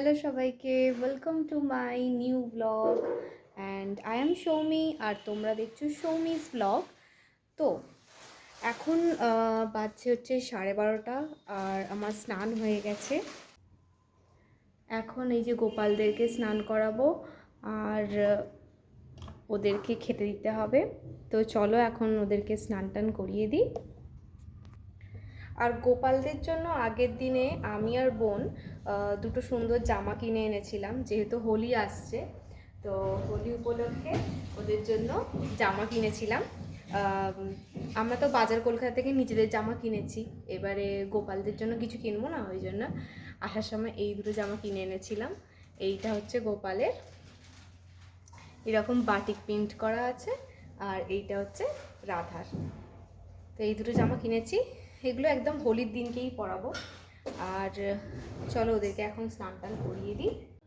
Hello সবাইকে welcome to my new blog and I am Soumi আর তোমরা দেখছ Soumi's blog তো, এখন বাজছে হচ্ছে সাড়ে বারোটা, আর আমার স্নান হয়ে গেছে। এখন এই যে গোপালদেরকে স্নান করাবো, আর ওদেরকে খেতে দিতে হবে। তো চলো এখন ওদেরকে স্নান টান করিয়ে দিই। আর গোপালদের জন্য আগের দিনে আমি আর বোন দুটো সুন্দর জামা কিনে এনেছিলাম, যেহেতু হোলি আসছে। তো হোলি উপলক্ষে ওদের জন্য জামা কিনেছিলাম। আমরা তো বাজার কলকাতা থেকে নিজেদের জামা কিনেছি। এবারে গোপালদের জন্য কিছু কিনবো না, ওই জন্য আসার সময় এই দুটো জামা কিনে এনেছিলাম। এইটা হচ্ছে গোপালের। এরকম বাটিক প্রিন্ট করা আছে, আর এইটা হচ্ছে রাধার। তো এই দুটো জামা কিনেছি। এগুলো একদম হোলির দিনকেই পরাবো। আর চলো ওদেরকে এখন স্নান টান করিয়ে দিই।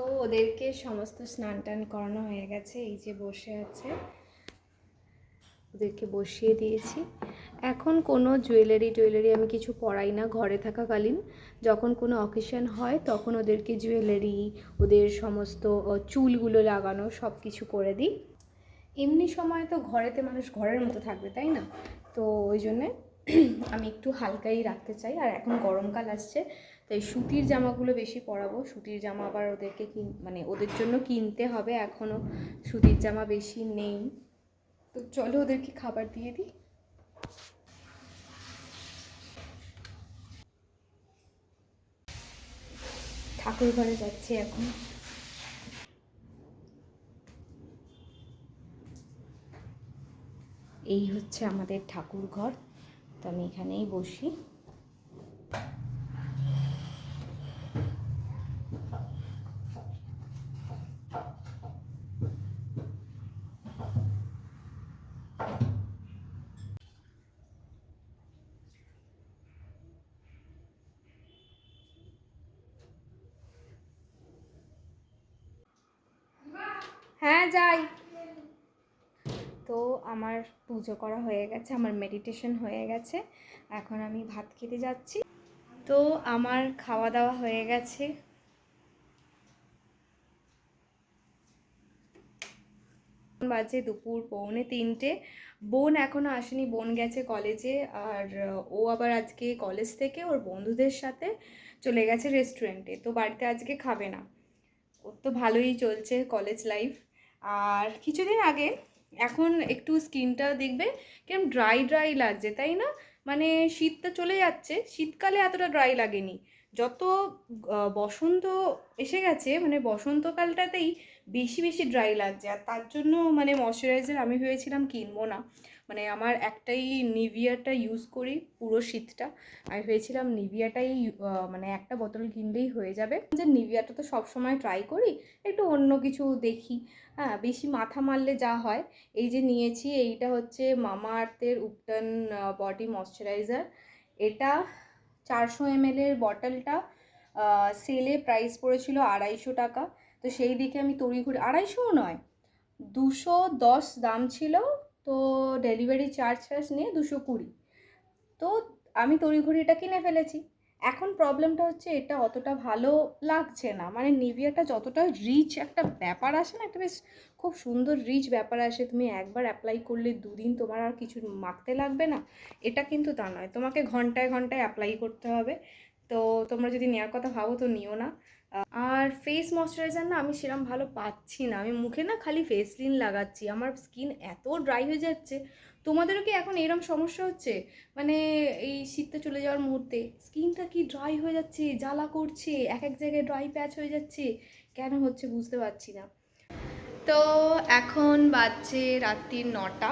তো ওদেরকে সমস্ত স্নান টান করানো হয়ে গেছে, এই যে বসে আছে। ওদেরকে বসিয়ে দিয়েছি। এখন কোনো জুয়েলারি টুয়েলারি আমি কিছু পরাই না ঘরে থাকাকালীন। যখন কোনো অকেশন হয়, তখন ওদেরকে জুয়েলারি, ওদের সমস্ত চুলগুলো লাগানো সব কিছু করে দিই। এমনি সময় তো ঘরেতে মানুষ ঘরের মতো থাকবে, তাই না? তো ওই জন্যে আমি একটু হালকাই রাখতে চাই, আর এখন গরমকাল আসছে, তাই সুতির জামাগুলো বেশি পরাবো। সুতির জামা আবার ওদেরকে কিন মানে ওদের জন্য কিনতে হবে, এখনও সুতির জামা বেশি নেই। তো চলো ওদেরকে খাবার দিয়ে দিই। ঠাকুর ঘরে যাচ্ছি এখন। এই হচ্ছে আমাদের ঠাকুর ঘর। তো আমি এখানেই বসি। হ্যাঁ যাই। তো আমার পুজো করা হয়ে গেছে, আমার মেডিটেশন হয়ে গেছে। এখন আমি ভাত খেতে যাচ্ছি। তো আমার খাওয়া দাওয়া হয়ে গেছে। বাজে দুপুর পৌনে তিনটে। বোন এখনও আসেনি, বোন গেছে কলেজে আর ও আবার আজকে কলেজ থেকে ওর বন্ধুদের সাথে চলে গেছে রেস্টুরেন্টে তো বাড়িতে আজকে খাবে না। ওর তো ভালোই চলছে কলেজ লাইফ আর কিছুদিন আগে এখন একটু স্কিনটা দেখবে কেমন ড্রাই ড্রাই লাগছে, তাই না? মানে শীতটা চলে যাচ্ছে, শীতকালে এতটা ড্রাই লাগেনি। যত বসন্ত এসে গেছে মানে বসন্তকালটাতেই বেশি বেশি ড্রাই লাগছে। আর তার জন্য মানে ময়শ্চারাইজার আমি ভেবেছিলাম কিনবো না। মানে আমার একটাই নিভিয়াটা ইউজ করি পুরো শীতটা। আমি ভেবেছিলাম নিভিয়াটাই মানে একটা বোতল কিনলেই হয়ে যাবে। যে নিভিয়াটা তো সবসময় ট্রাই করি, একটু অন্য কিছু দেখি। হ্যাঁ বেশি মাথা মারলে যা হয়। এই যে নিয়েছি, এইটা হচ্ছে মামা আর্থের উপটান বডি ময়শ্চারাইজার এটা চারশো এম এমএলের বটলটা সেলে প্রাইস পড়েছিল আড়াইশো টাকা। তো সেই দিকে আমি তড়িঘড়ি, আড়াইশোও নয়, দুশো দশ দাম ছিল, তো ডেলিভারি চার্জ ফার্জ নিয়ে দুশো কুড়ি। তো আমি তড়িঘড়ি এটা কিনে ফেলেছি। এখন প্রবলেমটা হচ্ছে এটা অতটা ভালো লাগছে না। মানে নিভিয়াটা যতটা রিচ একটা ব্যাপার আসে না, একটা বেশ খুব সুন্দর রিচ ব্যাপার আসে, তুমি একবার অ্যাপ্লাই করলে দুদিন তোমার আর কিছু মাখতে লাগবে না, এটা কিন্তু তা নয়। তোমাকে ঘন্টায় ঘন্টায় অ্যাপ্লাই করতে হবে। তো তোমরা যদি নেওয়ার কথা ভাবো তো নিও না। আর ফেস ময়শ্চারাইজার না আমি সেরকম ভালো পাচ্ছি না। আমি মুখে না খালি ফেস ফেসলিন লাগাচ্ছি। আমার স্কিন এত ড্রাই হয়ে যাচ্ছে। তোমাদেরও কি এখন এরম সমস্যা হচ্ছে? মানে এই শীতটা চলে যাওয়ার মুহূর্তে স্কিনটা কি ড্রাই হয়ে যাচ্ছে, জ্বালা করছে, এক এক জায়গায় ড্রাই প্যাচ হয়ে যাচ্ছে? কেন হচ্ছে বুঝতে পারছি না। তো এখন বাজছে রাত্রির নটা।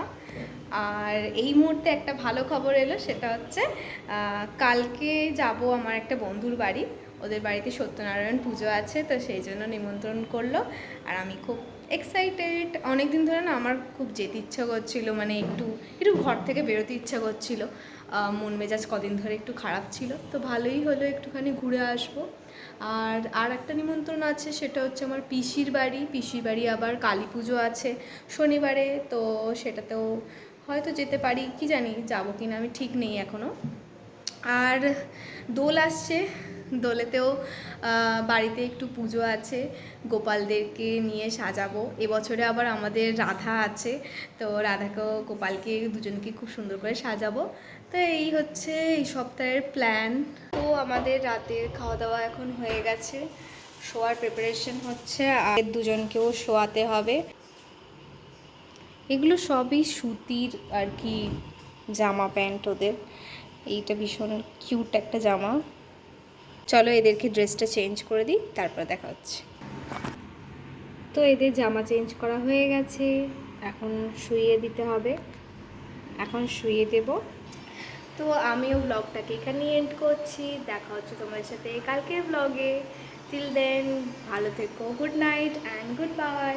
আর এই মুহূর্তে একটা ভালো খবর এলো, সেটা হচ্ছে কালকে যাব আমার একটা বন্ধুর বাড়ি। ওদের বাড়িতে সত্যনারায়ণ পুজো আছে, তো সেই জন্য নিমন্ত্রণ করল। আর আমি খুব এক্সাইটেড অনেক দিন ধরে না আমার খুব যেতে ইচ্ছা করছিল মানে একটু একটু ঘর থেকে বেরোতে ইচ্ছা করছিল। মন মেজাজ কদিন ধরে একটু খারাপ ছিল, তো ভালোই হলো একটুখানি ঘুরে আসব। আর আর একটা নিমন্ত্রণ আছে, সেটা হচ্ছে আমার পিসির বাড়ি। পিসির বাড়ি আবার কালী পুজো আছে শনিবারে, তো সেটাতেও হয়তো যেতে পারি, কি জানি, যাব কি না আমি ঠিক নেই এখনও আর দোল আসছে দোলেতেও বাড়িতে একটু পুজো আছে, গোপালদেরকে নিয়ে সাজাবো। এবছরে আবার আমাদের রাধা আছে, তো রাধাকেও, গোপালকে দুজনকে খুব সুন্দর করে সাজাবো। তো এই হচ্ছে এই সপ্তাহের প্ল্যান তো আমাদের রাতের খাওয়া দাওয়া এখন হয়ে গেছে। শোয়ার প্রিপারেশন হচ্ছে, আর দুজনকেও শোয়াতে হবে। এগুলো সবই সুতির আর কি জামা প্যান্ট ওদের। এইটা ভীষণ কিউট একটা জামা। চলো এদেরকে ড্রেসটা চেঞ্জ করে দিই, তারপর দেখা হচ্ছে। তো এদের জামা চেঞ্জ করা হয়ে গেছে, এখন শুইয়ে দিতে হবে। এখন শুইয়ে দেব। তো আমিও ব্লগটাকে এখানে এন্ড করছি, দেখা হচ্ছে তোমার সাথে কালকের ব্লগে টিল দেন ভালো থেকো good night and good bye